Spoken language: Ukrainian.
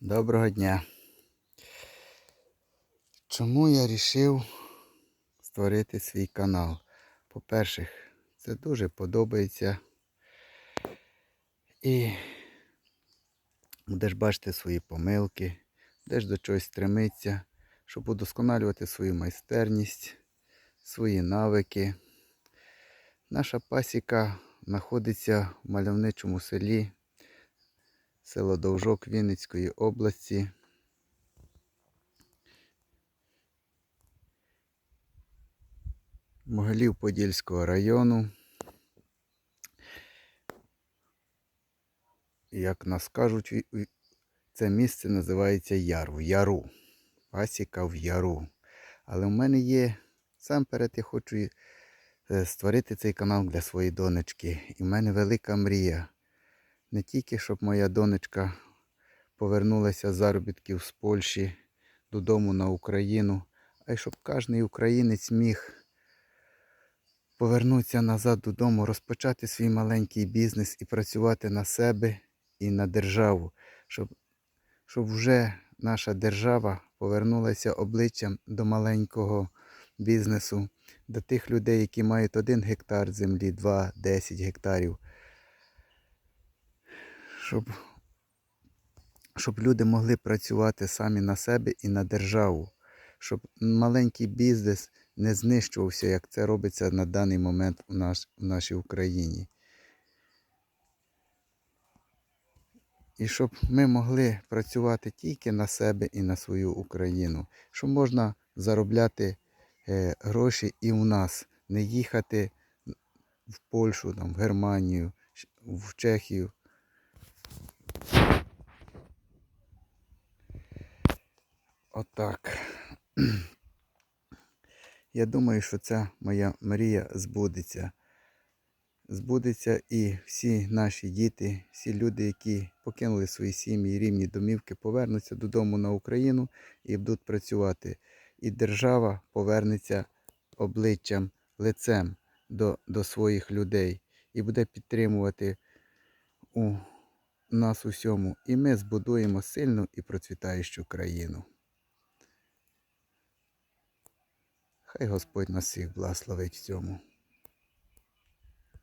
Доброго дня. Чому я вирішив створити свій канал? По-перше, це дуже подобається. І будеш бачити свої помилки, будеш до чогось стремитися, щоб удосконалювати свою майстерність, свої навики. Наша пасіка знаходиться в мальовничому селі, село Довжок Вінницької області. Могилів Подільського району. Як нас кажуть, це місце називається Яр, в Яру. Пасіка в Яру. Але в мене є, сам перед я хочу е, створити цей канал для своєї донечки. І в мене велика мрія. Не тільки, щоб моя донечка повернулася з заробітків з Польщі додому на Україну, а й щоб кожен українець міг повернутися назад додому, розпочати свій маленький бізнес і працювати на себе і на державу, щоб, щоб вже наша держава повернулася обличчям до маленького бізнесу, до тих людей, які мають один гектар землі, два, 10 гектарів. Щоб, щоб люди могли працювати самі на себе і на державу, щоб маленький бізнес не знищувався, як це робиться на даний момент у, наш, у нашій Україні. І щоб ми могли працювати тільки на себе і на свою Україну, щоб можна заробляти е, гроші і у нас, не їхати в Польщу, там, в Германію, в Чехію. Отак. Я думаю, що ця моя мрія збудеться. Збудеться і всі наші діти, всі люди, які покинули свої сім'ї, рівні домівки, повернуться додому на Україну і будуть працювати. І держава повернеться обличчям, лицем до, до своїх людей і буде підтримувати у нас усьому. І ми збудуємо сильну і процвітаючу країну. Хай Господь нас всіх благословить в цьому.